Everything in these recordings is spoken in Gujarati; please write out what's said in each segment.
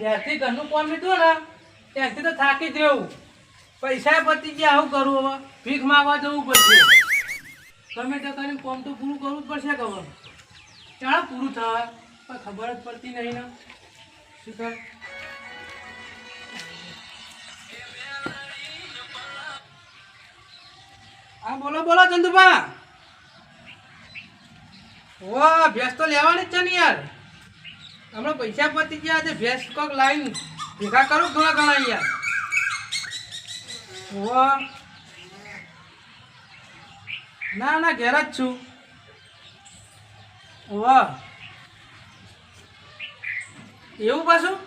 જ્યારથી ઘરનું કોમ લીધું ને ત્યારથી તો થાકી જ રહેવું. પૈસા પતી ગયા, આવું કરું હવે. ભીખ માગવા જવું પડશે. તમે તો કરીને કોમ તો પૂરું કરવું જ પડશે ખબર ચાલો પૂરું થાય, પણ ખબર જ પડતી નહીં ને. શું કર હા, બોલો બોલો, ચંદુભા. વાહ અભ્યાસ તો લેવાની જ છે ને યાર. હમણાં પૈસા પતી ગયા છે, ભેંસ કોક લાઈન ભેગા કરું ઘણા ઘણા યાર ના ના, ઘેર જ છું. વાહ એવું પાછું?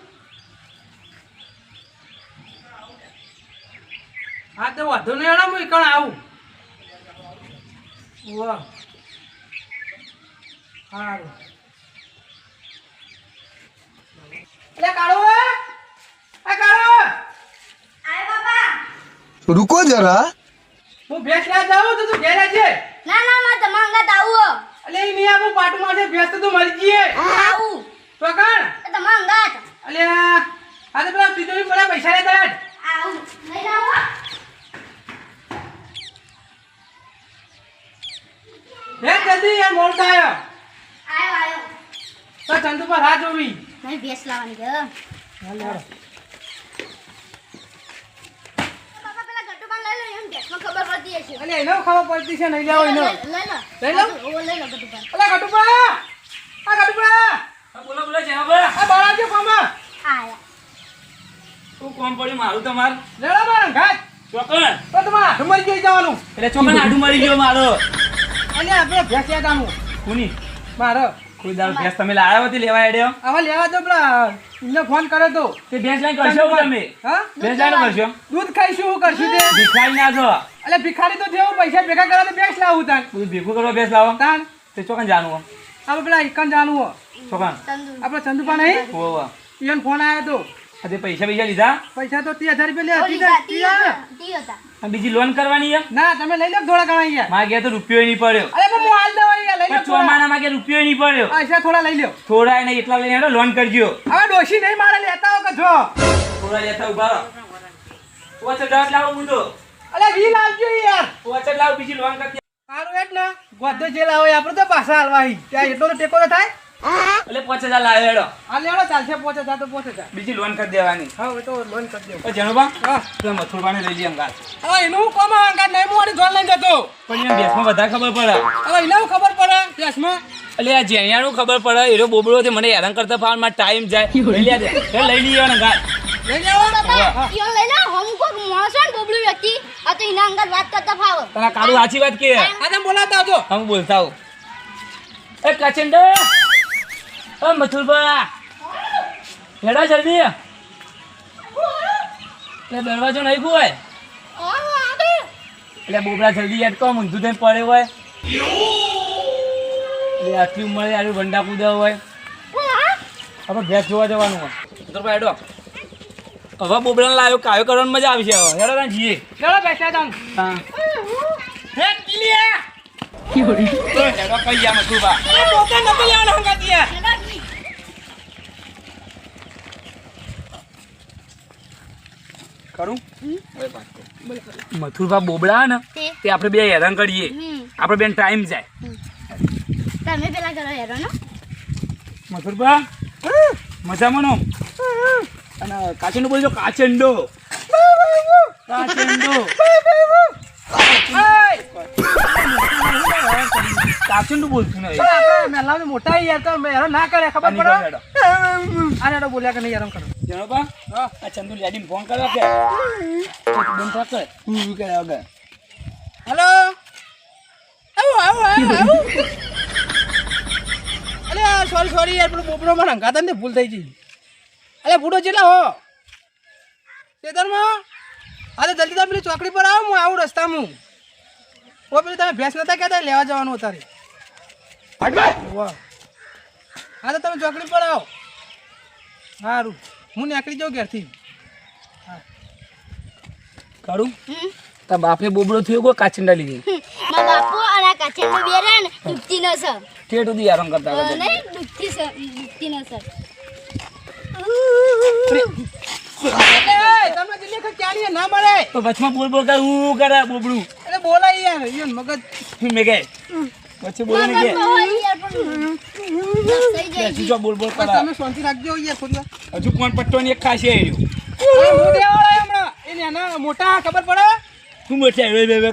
હા, તો વાંધો નહીં, હેડો, હું કણ આવું. વાહ સારું. રૂકો જરા. હું ભેંસ ના જાઉં તો તું ઘેર છે. ના ના માં તમાર અંગત આવો અલે ઈ મિયા હું પાટુ માથે ભેસ તો મરી ગઈ આવું. તો કણ? તમાર અંગત. અલે આ તો પેલા બીજોની પેલા પૈસા લે દાડ આવું. લઈ જાવ હે. જલ્દી યાર મોડતા આયો આયો આયો. તો ચંદુ પર હાથ જોવી નહીં ભેંસ લાવવાની છે મારું તમાર? માર ચોકન. તો તમાર મરી જઈ જવાનું. એટલે ચોકન આડું મરી ગયો મારો. અને આપણે ભેંસ યાદ આનું. કોની મારો. કોઈ દાળ ભેંસ તમે લાયા હતી લેવા એડ્યો હવે લેવા તો પેલા. એમને ફોન કર્યો તો. તે ભેંસ લઈને કરશો તમે? હા? ભેંસ લઈને કરશો? દૂધ ખાઈશું શું કરશું તે. ભિખારી ના છો? એટલે ભિખારી તો જેવું પૈસા ભેગા કરવા તો ભેંસ લાવું તાન તું ભેગું કરવા ભેંસ લાવો. તાન તે ચોકન જાણવું આપણે પેલા ઇકન જાણવું ચોકન. આપણે ચંદુપા નહીં? હોવા ઈયોને ફોન આવ્યો તો. આ પૈસા પૈસા લીધા? પૈસા તો ત્રીસ હજાર રૂપિયા લે ઓલી હતી. બીજી લોન કરવાની ના તમે લઈ લો થોડા ઘણા અહીંયા? માગે તો રૂપિયો નહીં પડ્યો. અરે પણ હું હાલ દવા અહીંયા લઈ લો ચોમાના માગે રૂપિયો નહીં પડ્યો. અચ્છા થોડા લઈ લો. થોડા નહીં એટલા લઈને લોન કરજો. હવે ડોશી નહીં મારે લેતા હો કે જો? થોડા લેતા ઊભા રહો. ઓછો દસ લાવો મુંડો. અરે વી લાવજો યાર. ઓછો લાવ બીજી લોન કરી સારું એટલે ગોધો જે લાવો આપણે તો પાછા હાલવાહી ત્યાં એટલો તો ટેકો તો થાય? એટલે પોચે હજાર લાવે હેડો. આ લેડો ચાલશે પોચે તા તો પોચે તા બીજી લોન કરી દેવાની. હા તો લોન કરી દેવું. ઓ જણોબા હા. પેલા મથુરબાને લઈ જઈએ અંગાત. હવે એનું હું કોમ અંગાત નહીં મોડી જોન લઈને જતો. પણ એમ બેસમાં વધારે ખબર પડે. હવે એને હું ખબર પડે બેસમાં. એટલે આ જેણિયાનું ખબર પડે એનો બોબડો થી મને હેરાન કરતા ફાવનમાં ટાઈમ જાય. લઈ લે. લઈ લઈએ ને ગાય લઈ જાઓ બાપા. યો લઈ લે હમ કોક માણસ હોય બોબડું વ્યક્તિ આ તો એના અંગાત વાત કરતા ફાવે. તારા કાળુ સાચી વાત કે? આ બોલાતા આવજો. હું બોલતા હું એ કચંડ! ઓ મથુરબા હેડા જલ્દી. એટલે દરવાજો નહીં હોય. એટલે બોબડા જલ્દી યાદ કહો ઊંધું થઈને પડે હોય. એટલે આટલી ઉંમરે આટલું વંડા કૂદા હોય. આપણે ભેંસ જોવા જવાનું હોય. મથુરબા હેડો. હવે બોબડાને લાવ્યો કાયો કરવાની મજા આવશે હવે. હેડો તાન જઈએ. ચલો બેસા તમ હા. હે કિલિયા હેડો કઈ નતો લેવાનો અંગાત યાર કરું? મથુરભા બોબડા ને તે આપણે બે હેરાન કરીએ. આપણે બેન ટાઈમ જાય. તમે પેલા કરો હેરાન મથુરભા મજામાં નો? અને કાચંડો બોલજો કાચંડો. કાચંડો. કાચંડો. બોલતું નહીં. આપણે મેલાને મોટા યાર તો મેરો ના કરે ખબર પડે? હેડો. બોલ્યા કે નહીં યાર કરો? જણોબા આ ચંદુ લેડીને ફોન કરો કે બંધ થા હું શું કરે આગળ? હેલો? આવો આવો આવો આવો. અલે સોરી સોરી યાર પેલો બોબડો મને હંગાતા ને ભૂલ થઈ ગઈ. અરે બુડો ચેલા હો? ખેતરમાં હા તો જલ્દી તમે પેલી ચોકડી પર આવો હું આવું રસ્તામાં. ઓ પેલી તમે ભેંસ નતા કહેતા લેવા જવાનું અત્યારે. વાહ. હા તો તમે ચોકડી પર આવો. સારું. હું નીકળી જાઉં ઘેરથી. કરું? તાર બાપે બોબડો થયો કોઈ કાચંડા લીધી. મારા બાપુ અને આ કાચેનું બે ને દુખતી ન સર ઠેઠ સુધી આરામ કરતા હતા નહીં દુખતી સર દુખતી ન સર તમને જેટલી વખત ચાલીએ ના મળે. તો વચમાં બોલ બોલ કરે હું કરે બોબડું. એટલે બોલાય યાર ઈયો મગજ મેં કહે પછી બોલે ને બેસી જો બોલ બોલ કરે તમે શાંતિ રાખજો યાર થોડી હજુ કોણ પટ્ટો ની એક ખાસી આવ્યું આ મોઢિયાવાળા હમણાં. એ નાના મોટા ખબર પડે? તું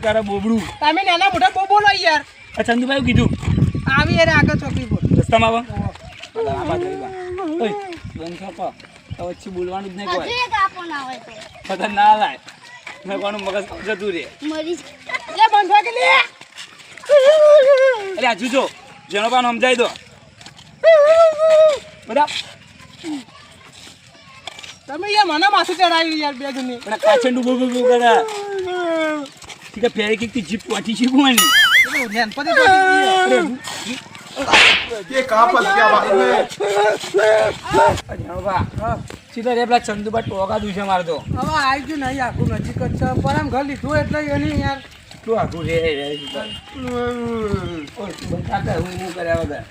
કરે બોબડું. તમે નાના મોટા બહુ બોલો યાર. આ ચંદુભાઈ કીધું. આવી યાર આગળ ચોકડી પર રસ્તામાં આવો. આવી. ઓય, બંધ તો બોલવાનું જ નહીં કોઈ ના હોય તો. બધા ના લાય. મેં કોનું મગજ જતું રે મરી લે બંધ કે લે? જો જેનો પાન સમજાઈ દો. બધા તમે યાર મને માથે ચડાવી યાર બે જણ પણ કાચે ડૂબો ડૂબો કરે. ઠીક છે ફેરી કીધી જીપ પાટી છે કોણ નેન પતે પાટી કા પર ગયા ભાઈ. અરે હા સીધા રે પેલા ચંદુબા ટોકા દુશે મારે તો. હવે આવી ગયું નહીં આખું નજીક જ છે. પર આમ ઘર લીધું એટલે એની યાર. તું આખું રે રે બધા હું કર્યા વગર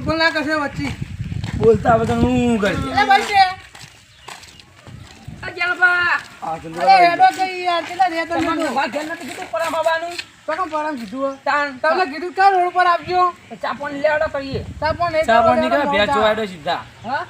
બંધ ના બોલતા હું બંધ હો. તમને કીધું ક્યાં રોડ પર આપજો ચા લેવાડો કરીએ ચા પણ એક ચા કરો, પાણી લેવાનો નીકળે ભેજ જોવાડો સીધા. હા?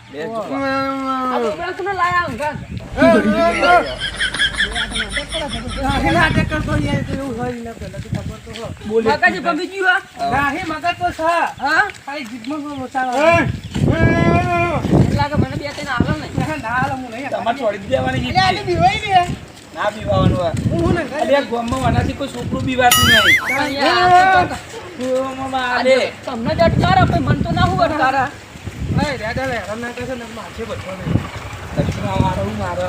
ને પણ પીવાનું હું? હું. ને અરે આ કોઈ છોકરું બીવાતું નહીં. તમને જ અટકારા પછી મન તો ના હું અટકારા. દક્ષિણા મારો.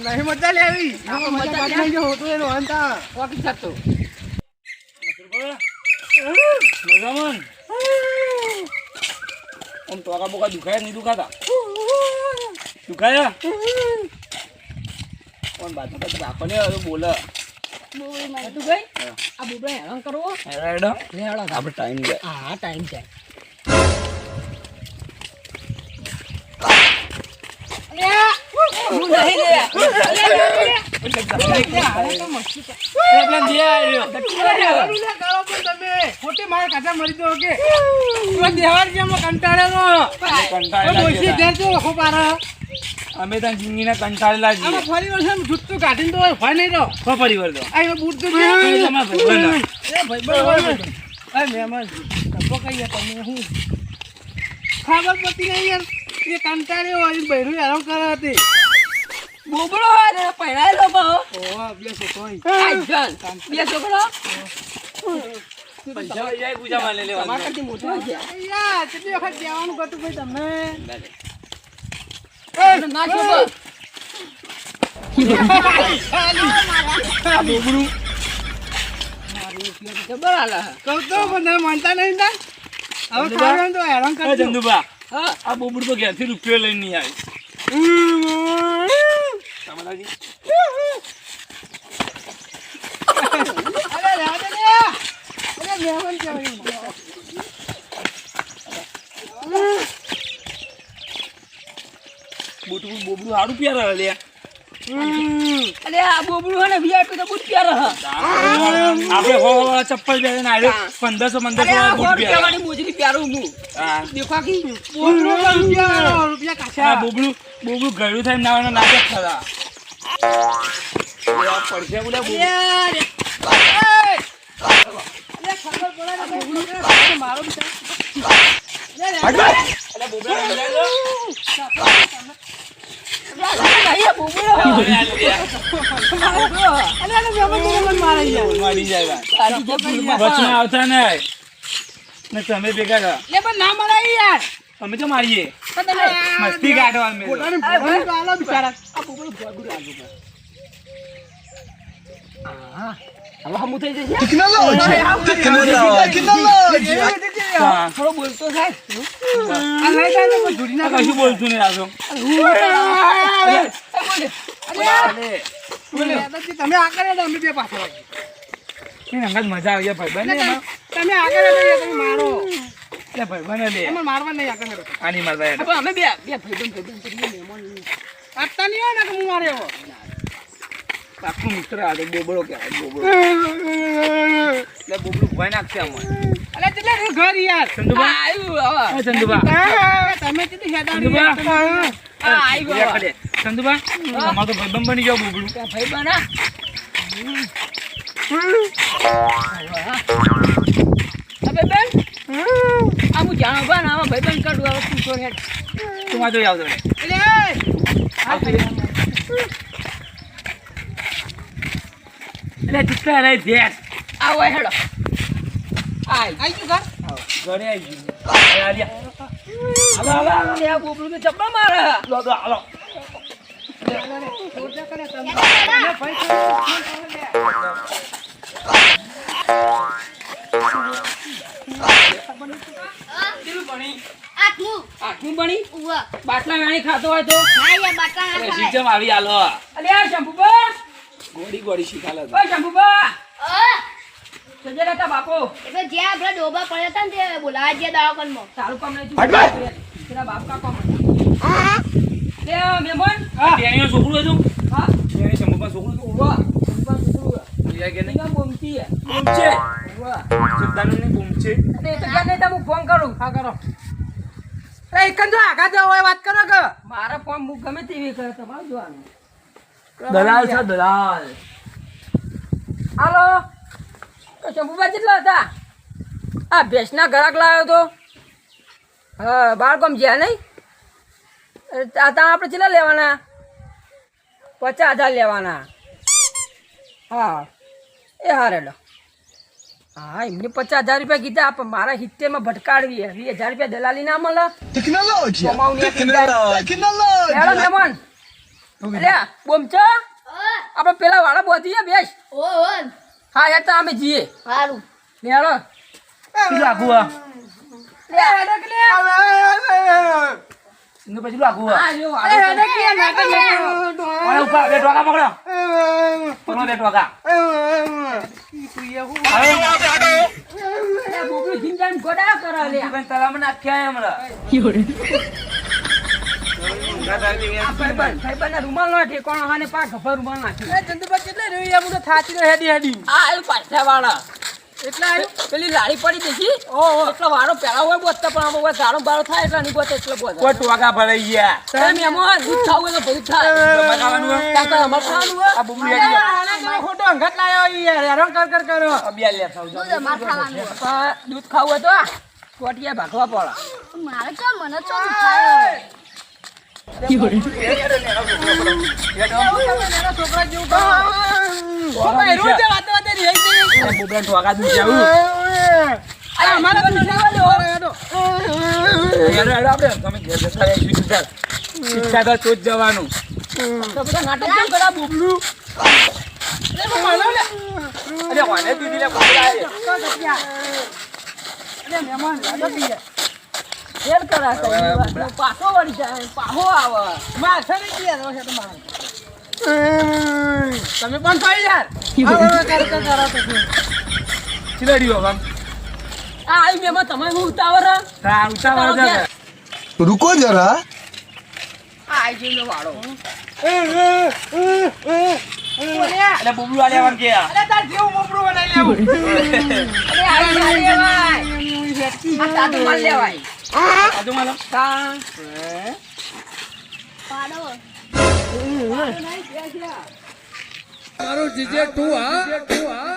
નહીં મજા લેવી મજામાં. આમ ટોકા બોકા દુખાયા નહીં દુખાતા દુખાયા કોણ બાજુ હવે બોલે આપણે ટાઈમ જાય હા ટાઈમ છે હું નહીં લે પેલા જે આવ્યો અરે, લે, ગાળો પણ તમે. ખોટી માર કાઢા મરી દો કે તું દેવાળ જેમ કંટાળેલો અમે ત્યાં જિંદગીના કંટાળેલા છીએ. ફરી વર્ષે જૂઠું કાઢીને તો ભય નહીં રહો. કો ફરી તો આ બૂટ તો મહેમાન ધબ્બો કહીએ તમે હું? ખબર પડતી નહીં યાર. એ કંટાળે હોય બહેરું હેરાન કરે હતી. બોબડો હોય ને પહેરાયેલો બહુ. બે છોકરો બે છોકરો. પૈસા પૂજા માં લઈ લેવા કરતી મોટો યાર કેટલી વખત કહેવાનું કરતું ભાઈ તો તમે માનતા નહીં ના હવે ખાવાનું તો ઘેરથી રૂપિયો લઈને નહીં આવી અરે રહેવા અરે મહેમાન કહેવાય. બોટું બોબડું સારું પ્યાર લે. અરે આ બોબડું હોય ને VIP તો બુટ પ્યારા હે. આપણે હો હો ચપ્પલ પહેરીને આવ્યો પંદરસો અરે પંદરસો આ વાળા સો બૂટ રૂપિયા વાળી મોજરી પ્યારું હું. હા. દેખો આખી. બોબડું રૂપિયા રૂપિયા આ બોબડું બોબડું ગળ્યું થાય ના ના જ પડશે બોલે ને કે મારો બોબડા આવતા ને તમે ભેગા થા લે પણ ના મરાય યાર. અમે તો મારીએ. મસ્તી કાઢવા અમે પોતાને બિચારા. આ પોપડો ભાગુ લાગુ હા હવે હમુ થઈ જશે. કિતના લો કિતના લો કિતના લો થોડો બોલતો થાય આ લઈ જાય તો ધૂળી ના કશું બોલતું નહીં આ તો. બોલે દાદાજી, તમે આગળ અમે બે પાછળ મજા આવી ભાઈ બને તમે આગળ તમે મારો લે તમે મારવા નહીં આગળ. આની મારવા. અમે બે બે ભાઈબંધ ભાઈબંધ કરીએ મહેમાન આપતા નહીં હોય ને કે હું મારે એવો. આખું મિત્ર આ તો બોબળો કહેવાય બોબળો એટલે બોબડું ભય નાખશે આમાં. અલા, કેટલા રહ્યું ઘર યાર? ચંદુબા આવ્યું હવે તમે કેટલી હેડાડી ચંદુબા યાર. આ આવ્યું તમારો તો ભાઈબંધ બની જાવ બોબડું. ભાઈ બના ભાઈ બેન આ હું જાણો બા ને આમાં ભાઈ બેન કાઢું હવે તું તો હેડ. તું આ જોઈ આવજો. એટલે, આવતી એટલે દીકરા નહીં ભેંસ. આવો હેડો આય આઈ ગયું ઘર? ઘરે આવી ગયું. હવે આ લ્યા. હાલો, હાલો, હાલો. આ બોબડું તો ચપ્પા મારે લો, લો, હાલો. બાટલા વેણી ખાતો હોય તો બાટલા આવી આલો અલ્યા શંભુ શંભુબા ગોળી ગોળી શીખાલે ઓ શંભુબા સજે રહેતા બાપો. એટલે જ્યાં આપણા ડોબા પડ્યા હતા ને તે બોલાવા ગયા દવાખાનામાં. તારું કામ નહીં તેરા બાપ કા કામ લે આ મહેમાન તેણીનું છોકરું હતું હા? તેણી શંભુમાં છોકરું હતું ઉવા શંભુબા છોકરું કે નહીં? બોમતી હે તો નહીં ફોન કરું. હા કરો. એ એકન જો હોય વાત કરો કે? મારા ફોન ગમે તેવી કરે તમારે જોવાનું. દલાલ છે દલાલ. હાલો. તો શંભુબા કેટલા હતા? આ ભેંસના ગરાક લાવ્યો તો. હા બાળકોમ જ્યાં નહીં? અરે તા તા આપણે કેટલા લેવાના? પચાસ હજાર લેવાના. હા. એ હા રેડો હા એમને પચાસ હજાર રૂપિયા કીધા પણ મારા સિત્તેરમાં ભટકાડવી વીસ હજાર રૂપિયા દલાલી ના મળે ટેકનોલોજી મહેમાન. અલ્યા બોમચો આપણે પેલા વાળા બોધી બેસ. ઓ, ઓ, હા યાર તો અમે જઈએ. આ? લે એનું પછી આખું આ? આ જો વાળો ઉપર બે ટોકા પકડો. પકડો બે ટોકા? અરે બોબડું ગોડા કરે લે. બેન નાખ્યા હમણાં રૂમાલ નો ઠેકાણો હાને પા ગફા રૂમાલ નાખી? એ કેટલા રહ્યું? યાર તો થાચી હેડી હેડી. આ પાછા વાળા એટલા પેલી લાડી પડી દેખી ઓહો એટલો વાળો પેલા હોય બોતતા પણ આમાં ગાળો બાળો થાય એટલે નહીં બોતે એટલે બોતે કોઈ ટોકા ભરાઈ ગયા. તમે એમાં દૂધ ખાવું તો બધું થાય. તમારે કાકા અમારે ખાવાનું આ બબલું હેડી આના ખોટો અંગત લાયો યાર હેરાન કર કર લે દૂધ અમારે ખાવાનું દૂધ ખાવું તો કોટિયા ભાગવા પડે. મારે તો મને દુખાય. જેવું કરો તો શિક્ષા શિક્ષા જવાનું નાટક ફેલ કરા પાછો વળી જાય. પાહો આવે. માથે નહીં ગયા છે તમે પણ થઈ યાર ચિલાડીઓ આ આવી બેમાં તમે હું ઉતાવર હા ઉતાવર જરા રૂકો જરા. આ આવી ગયો વાળો. અરે બબડું આલે આવન કે અરે તાર જેવું બબડું બનાવી લેવું. અરે આ લેવાય આ તાર લેવાય. આ તાતું માલ લેવાય આ તો માલો. તા પાડો. મારું જીજે તું હા તું હા